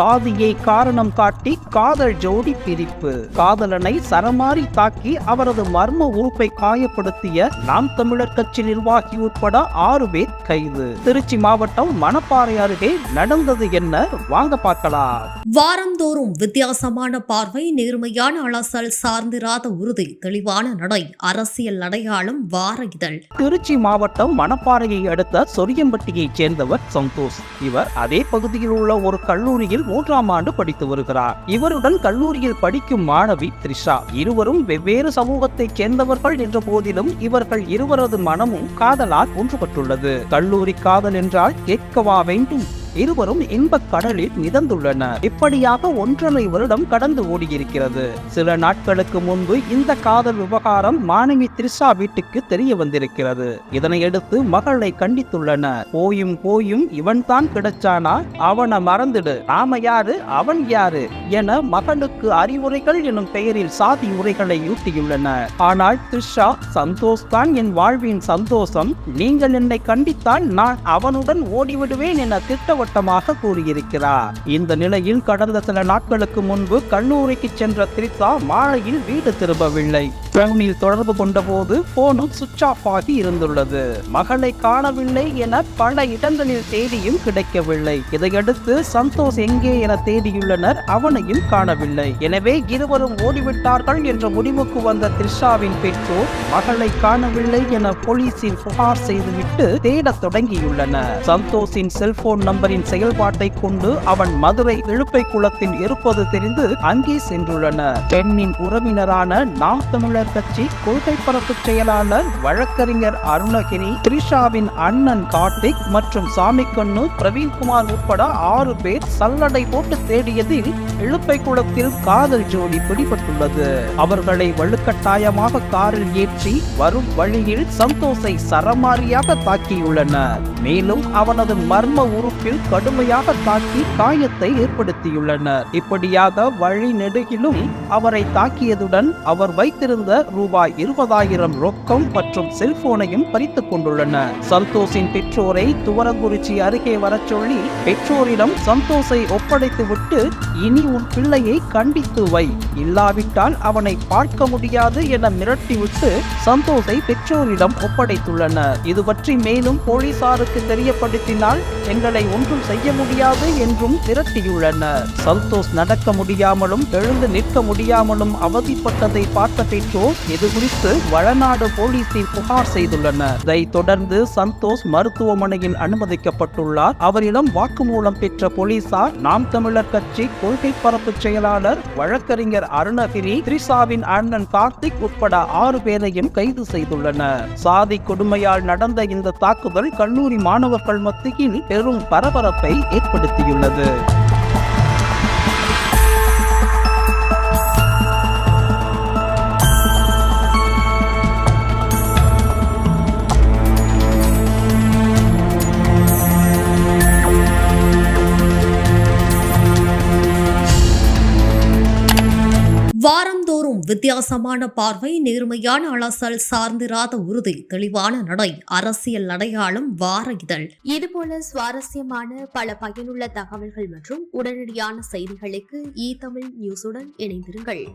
சாதியை காரணம் காட்டி காதல் ஜோடி பிரிப்பு. காதலனை சரமாரி தாக்கி அவரது மர்ம உறுப்பை காயப்படுத்திய நாம் தமிழர் கட்சி நிர்வாகி உட்பட ஆறு பேர் கைது. திருச்சி மாவட்டம் மணப்பாறை அருகே நடந்தது என்ன? வாங்க பார்க்கலாம். வாரந்தோறும் வித்தியாசமான பார்வை நேர்மையான அலசல் சார்ந்திராத உறுதி தெளிவான நடை அரசியல் அடையாளம் வார இதழ். திருச்சி மாவட்டம் மணப்பாறையை அடுத்த சொரியம்பட்டியைச் சேர்ந்தவர் சந்தோஷ். இவர் அதே பகுதியில் உள்ள ஒரு கல்லூரியில் மூன்றாம் ஆண்டு படித்து வருகிறார். இவருடன் கல்லூரியில் படிக்கும் மாணவி த்ரிஷா. இருவரும் வெவ்வேறு சமூகத்தைச் சேர்ந்தவர்கள் என்ற போதிலும் இவர்கள் இருவரது மனமும் காதலால் ஒன்றுபட்டுள்ளது. கல்லூரி காதல் என்றால் கேட்கவா வேண்டும்? இருவரும் இன்பக் கடலில் மிதந்துள்ளனர். இப்படியாக ஒன்றரை வருடம் கடந்து ஓடியிருக்கிறது. சில நாட்களுக்கு முன்பு இந்த காதல் விவகாரம் மாணவி திரிஷா வீட்டுக்கு தெரிய வந்திருக்கிறது. இதனையடுத்து மகளை கண்டித்துள்ளனர். போயும் போயும் இவன் தான் கிடைச்சானா? அவனை மறந்துடு. நாம யாரு? அவன் யாரு? என மகனுக்கு அறிவுரைகள் எனும் பெயரில் சாதி உரைகளை யூட்டியுள்ளனர். ஆனால் த்ரிஷா சந்தோஷ் தான் என் வாழ்வின் சந்தோஷம். நீங்கள் என்னை கண்டித்தால் நான் அவனுடன் ஓடிவிடுவேன் என திட்டவட்டமாக கூறியிருக்கிறார். இந்த நிலையில் கடந்த சில நாட்களுக்கு முன்பு கல்லூரிக்கு சென்ற திரிசா மாலையில் வீடு திரும்பவில்லை. போனில் தொடர்பு கொண்டபோது போனும் சுவிட்ச் ஆஃப் ஆகி இருந்துள்ளது. மகளை காணவில்லை என பல இடங்களில் தேடியும் கிடைக்கவில்லை. இதையடுத்து சந்தோஷ் எங்கே என தேடியுள்ளனர் அவனையும் காணவில்லை. எனவே இருவரும் ஓடிவிட்டார்கள் என்ற முடிவுக்கு வந்த த்ரிஷாவின் பெற்றோர் மகளை காணவில்லை என போலீசில் புகார் செய்துவிட்டு தேடத் தொடங்கியுள்ளனர். சந்தோஷின் செல்போன் நம்பரின் செயல்பாட்டை கொண்டு அவன் மதுரை இழுப்பை குளத்தில் இருப்பது தெரிந்து அங்கே சென்றுள்ளனர். பெண்ணின் உறவினரான நாம் தமிழர் கட்சி கொள்கை பரப்பு செயலாளர் வழக்கறிஞர் அருணகிரி த்ரிஷாவின் அண்ணன் கார்த்திக் மற்றும் சாமிக்கண்ணு பிரவீன்குமார் உட்பட ஆறு பேர் சல்லடை போட்டு தேடியதில் இழுப்பை குளத்தில் காதல் ஜோடி பிடிபட்டுள்ளது. அவர்களை வலுக்கட்டாயமாக காரில் ஏற்றி வரும் வழியில் சந்தோஷை சரமாரியாக தாக்கியுள்ளனர். மேலும் அவனது மர்ம உறுப்பில் கடுமையாக தாக்கி காயத்தை ஏற்படுத்தியுள்ளனர். இப்படியாக வழி நெடுகிலும் அவரை தாக்கியதுடன் அவர் வைத்திருந்த ரூபாய் இருபதாயிரம் ரொக்கம் மற்றும் செல்போனையும் பறித்துக் கொண்டுள்ளனர். சந்தோஷின் பெற்றோரை துவரங்குறிச்சி அருகே வரச் சொல்லி பெற்றோரிடம் சந்தோஷை ஒப்படைத்து விட்டு இனி உன் பிள்ளையை கண்டித்து வை. இல்லாவிட்டால் அவனை பார்க்க முடியாது என மிரட்டிவிட்டு சந்தோஷை பெற்றோரிடம் ஒப்படைத்துள்ளனர். இது பற்றி மேலும் போலீசாருக்கு தெரியப்படுத்தினால் எங்களை ஒன்றும் செய்ய முடியாது என்றும் திரட்டியுள்ளனர். சந்தோஷ் நடக்க முடியாமலும் எழுந்து நிற்க முடியாமலும் அவதிப்பட்டதை பார்த்த பெற்றோர் இது குறித்து வளநாடு போலீசில் புகார் செய்துள்ளனர். இதைத் தொடர்ந்து சந்தோஷ் மருத்துவமனையில் அனுமதிக்கப்பட்டுள்ளார். அவரிடம் வாக்குமூலம் பெற்ற போலீசார் நாம் தமிழர் கட்சி கொள்கை பரப்பு செயலாளர் வழக்கறிஞர் அருணகிரி த்ரிஷாவின் அண்ணன் கார்த்திக் உட்பட ஆறு பேரையும் கைது செய்துள்ளனர். சாதி கொடுமையால் நடந்த இந்த தாக்குதல் கல்லூரி மாணவர்கள் மத்தியில் பெரும் பரபரப்பை ஏற்படுத்தியுள்ளது. வித்தியாசமான பார்வை நேர்மையான அலசல் சார்ந்திராத உறுதி தெளிவான நடை அரசியல் அடையாளம் வார இதழ். இதுபோல சுவாரஸ்யமான பல பயனுள்ள தகவல்கள் மற்றும் உடனடியான செய்திகளுக்கு இ தமிழ் நியூஸுடன் இணைந்திருங்கள்.